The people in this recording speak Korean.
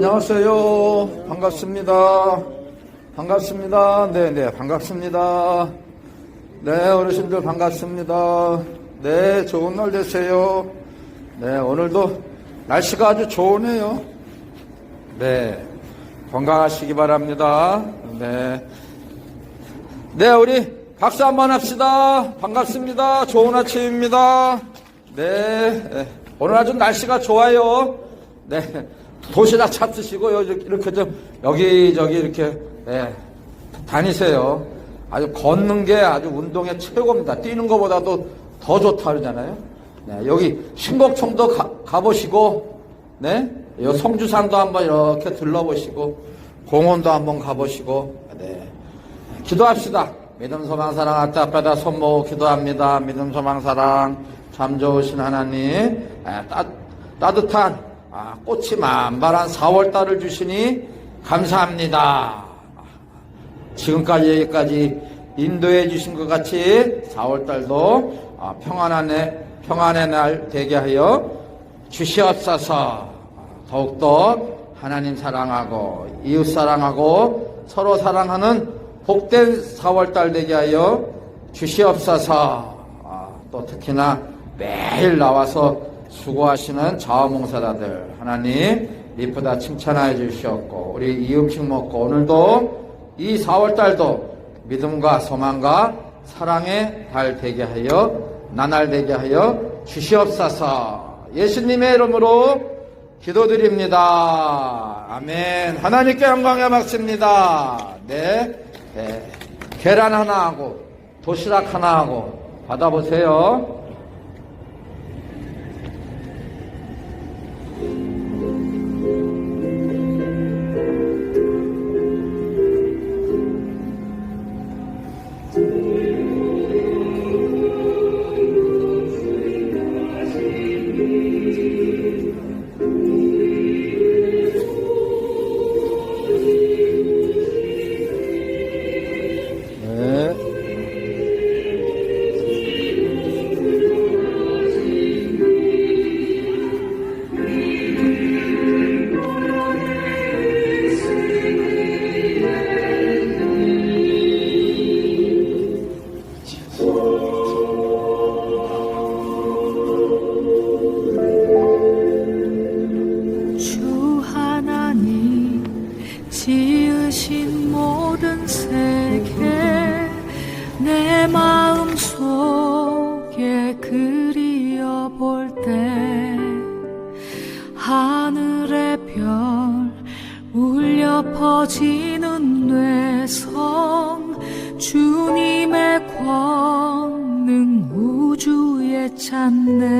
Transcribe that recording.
안녕하세요. 반갑습니다. 반갑습니다. 네, 네, 반갑습니다. 네, 어르신들 반갑습니다. 네, 좋은 날 되세요. 네, 오늘도 날씨가 아주 좋으네요. 네, 건강하시기 바랍니다. 네. 네, 우리 박수 한번 합시다. 반갑습니다. 좋은 아침입니다. 네, 네. 오늘 아주 날씨가 좋아요. 네, 도시락 찾으시고 이렇게 좀 여기저기 이렇게 네, 다니세요. 아주 걷는 게 아주 운동의 최고입니다. 뛰는 것보다도 더 좋다 그러잖아요. 네, 여기 신곡청도 가, 가보시고, 네, 요 성주산도 한번 이렇게 들러보시고, 공원도 한번 가보시고, 네. 기도합시다. 믿음, 소망, 사랑, 아따, 아빠다 손모 기도합니다. 믿음, 소망, 사랑, 참 좋으신 하나님, 아, 따, 따뜻한, 아, 꽃이 만발한 4월달을 주시니 감사합니다. 지금까지 여기까지 인도해 주신 것 같이 4월달도 아, 평안한 해, 평안의 날 되게 하여 주시옵소서. 더욱더 하나님 사랑하고 이웃 사랑하고 서로 사랑하는 복된 4월달 되게 하여 주시옵소서. 아, 또 특히나 매일 나와서 수고하시는 자원봉사자들 하나님 리프다 칭찬하여 주시옵고 우리 이 음식 먹고 오늘도 이 4월달도 믿음과 소망과 사랑의 달 되게 하여 나날 되게 하여 주시옵소서 예수님의 이름으로 기도드립니다. 아멘. 하나님께 영광에 받습니다. 네. 네. 계란 하나 하고 도시락 하나 하고 받아보세요. Thank you. 지으신 모든 세계 내 마음 속에 그리어 볼 때 하늘의 별 울려 퍼지는 뇌성 주님의 권능 우주에 찾네